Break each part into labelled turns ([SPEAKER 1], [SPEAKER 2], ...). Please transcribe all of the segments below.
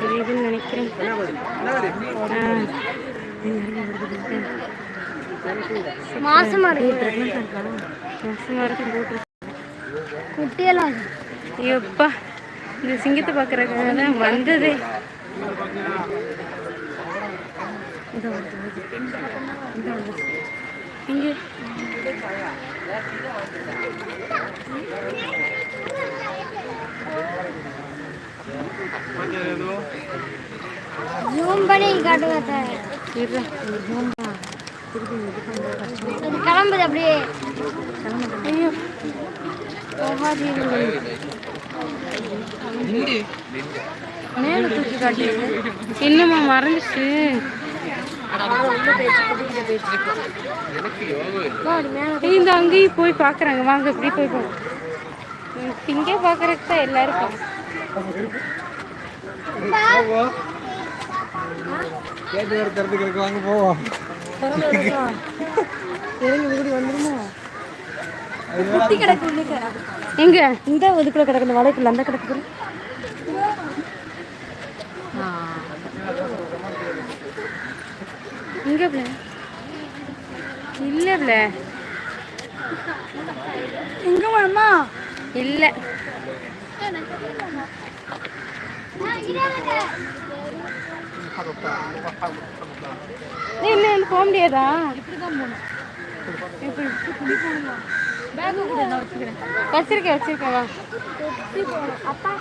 [SPEAKER 1] தெரியுதுன்னு நினைக்கிறேன்.
[SPEAKER 2] மாசமா இருக்கு.
[SPEAKER 1] மாசமா இருக்கு. போட்டு
[SPEAKER 2] குட்டியெல்லாம்.
[SPEAKER 1] ஐயோப்பா இந்த சிங்கத்தை பார்க்கறதுக்காக வந்ததே. இங்க.
[SPEAKER 2] ஜூம் பண்ணி
[SPEAKER 1] இருடா.
[SPEAKER 2] அது கிளம்புது அப்படியே.
[SPEAKER 1] மேல தூக்கி காட்டு. என்னம்மா மறந்துச்சு. இந்த அங்கேயும் போய் பார்க்குறாங்க. வாங்க இப்படி போய் பா இங்கே பார்க்குறதுக்கு தான் எல்லாரும்
[SPEAKER 3] கேட்டு வேறு திறந்துக்கிறதுக்கு வாங்க போவோம்
[SPEAKER 1] எங்க? இந்த இதுக்குள்ள கிடக்குற வலைக்குள்ள அந்த கிடக்குது. இங்க பிள்ளை இல்ல பிள்ளை
[SPEAKER 2] எங்க வேணுமா
[SPEAKER 1] இல்ல. இல்ல இல்ல போக முடியாதா? எப்படி? வச்சிருக்கேன் வச்சிருக்கேன் வா.
[SPEAKER 2] அப்பா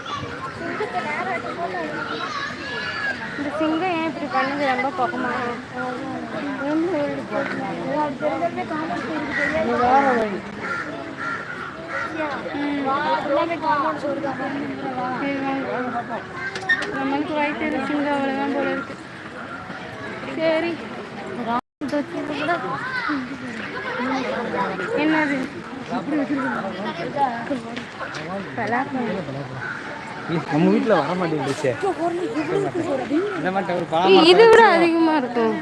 [SPEAKER 1] இந்த சிங்கம் ஏன் இப்படி பண்ணது? ரொம்ப பக்கமா நம்மளுக்கு வயிற்று சிங்கம் அவ்வளோதான் போல இருக்கு. சரி. என்னது?
[SPEAKER 3] நம்ம வீட்டில் வர மாட்டேங்குது
[SPEAKER 1] இதை விட அதிகமா இருக்கும்.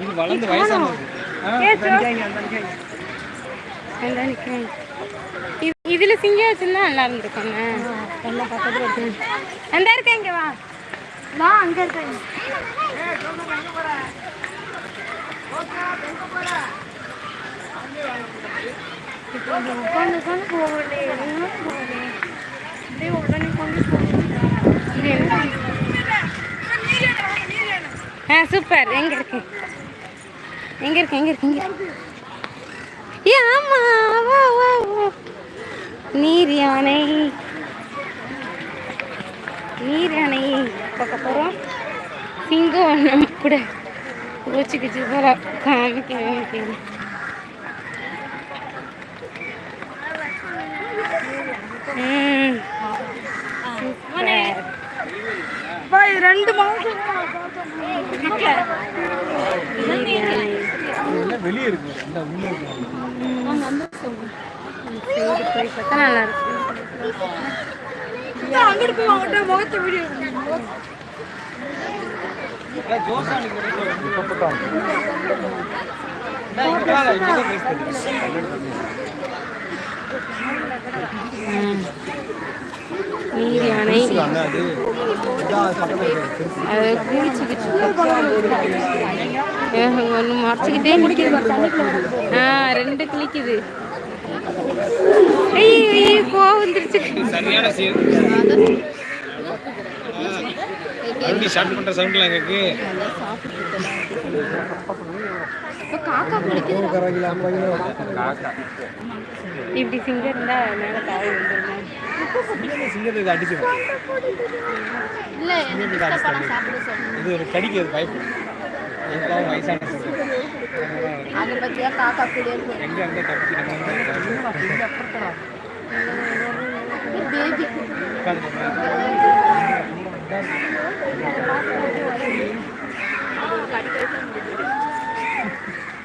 [SPEAKER 3] இது வளர்ந்து வயசானது.
[SPEAKER 1] இதுல சிங்கம் வச்சிருந்தா நல்லா இருந்திருக்கும் எல்லாம் பக்கத்துல இருக்கு. அந்த இருக்க இங்க வா.
[SPEAKER 2] வா அங்க இருக்காங்க
[SPEAKER 1] உட்காந்து உட்காந்து போகலே. அப்படியே உடனே கொண்டு ஆ சூப்பர். எங்க இருக்கு? எங்க இருக்கு எங்க இருக்கு எங்க ஏ ஆமா வா வா வா. நீர் யானை நீர் யானை பார்க்க போகிறோம் சிங்கம் நம்ம கூட கோச்சிக்கிச்சு போல காமிக்க காமிக்க.
[SPEAKER 2] ரெண்டு மாசம்.
[SPEAKER 3] வெளியே இருக்கு. இந்த உள்ள இருக்கு.
[SPEAKER 1] சைடு போய் பார்த்தா நல்லா இருக்கும்
[SPEAKER 2] அங்கிட்டு போய் அவங்கள்ட்ட முகத்தை வீடியோ
[SPEAKER 3] ஜோசா
[SPEAKER 1] நீர் யானை
[SPEAKER 3] அது
[SPEAKER 1] குளிச்சுக்கிட்டு ஒன்று மறைச்சிக்கிட்டே நிற்கிது ஆ ரெண்டு கிளிக்குது. கோவம் வந்துருச்சு.
[SPEAKER 3] இருக்கு
[SPEAKER 1] இப்படி சிங்கம் இருந்தா மேலே தாவி வந்துருமா.
[SPEAKER 3] சிங்கத்தை இது அடிச்சிடும் சிங்கத்தை இது அடிச்சு தள்ளிடும். இது ஒரு கடிக்கிறது வயசான சிங்கம்.
[SPEAKER 2] அதை பத்தியா காக்கா கூட
[SPEAKER 3] எங்க அங்க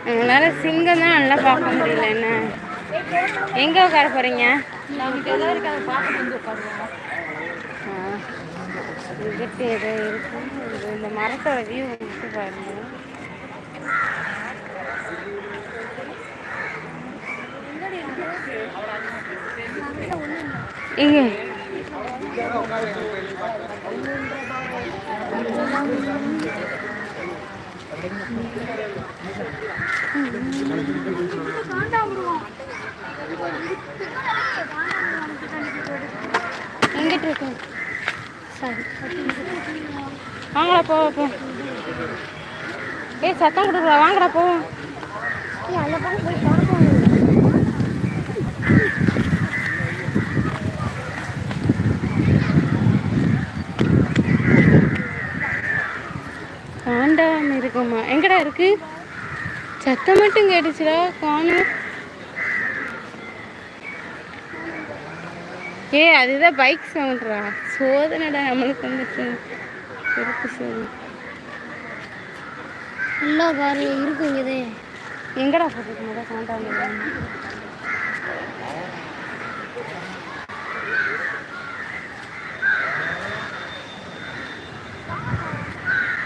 [SPEAKER 1] எங்களால சிங்கம் தான் நல்லா பார்க்க முடியல என்ன? எங்கே உட்கார போகிறீங்க இதுக்கு எது இருக்கும் இந்த மரத்தோட வியூ விட்டு பாருங்க இங்கே. எங்கிட்டு இருக்கு சரி வாங்கடா போ போ. ஏய் சத்தம் கொடுக்குறா வாங்கடா போ. காண்டாம இருக்குமா எங்கடா இருக்கு? சத்தம் மட்டும் கேட்டுச்சுடா காணும் ஏ அதுதான் பைக் சவுண்ட்ரா சோதனைடா நம்மளுக்கு வந்துட்டு இருக்கு சோதனை.
[SPEAKER 2] பாரு இருக்குங்க இதே
[SPEAKER 1] எங்கடா போட்டுருக்கோம் காண்டாம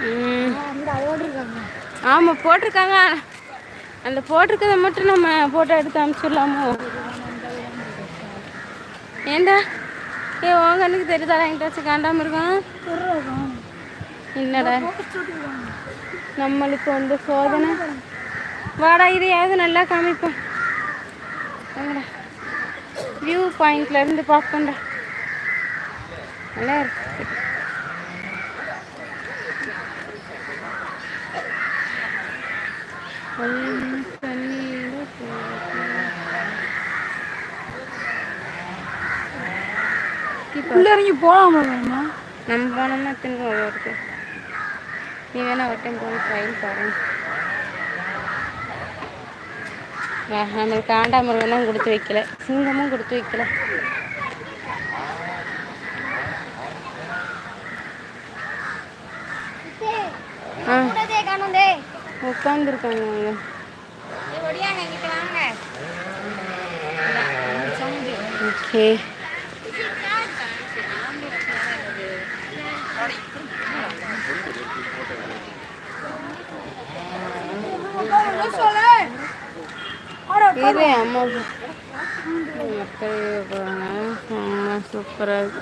[SPEAKER 1] ம்
[SPEAKER 2] அந்த அதோடு இருக்காங்க
[SPEAKER 1] ஆமாம் போட்டிருக்காங்க. அந்த போட்டிருக்கதை மட்டும் நம்ம ஃபோட்டோ எடுத்து அனுப்பிச்சிடலாமோ? ஏண்டா? ஏ உன் கண்ணுக்கு தெரியுதா? எங்கிட்டாச்சும் காண்டாம இருக்கும். என்னடா? நம்மளுக்கு வந்து சோதனை. வாடா இதையாவது நல்லா காமிப்போம். வியூ பாயிண்ட்ல இருந்து பார்ப்போம்டா. நல்லா இருக்கு.
[SPEAKER 2] உள்ள இறங்கி போகலாமா
[SPEAKER 1] நம்ம போனோம்னா திரும்ப ஒரு வருது நீ வேணா ஒரு டைம் போய் ட்ரெயின் பாரு நம்மளுக்கு நம்மளுக்கு காண்டாமிருகம் கொடுத்து வைக்கல. சிங்கமும் கொடுத்து வைக்கல ஆ
[SPEAKER 2] காணுந்தே
[SPEAKER 1] உட்காந்துருக்காங்க அவங்க ஓகே. இரு அம்மா அம்மா சூப்பராக இருக்கு.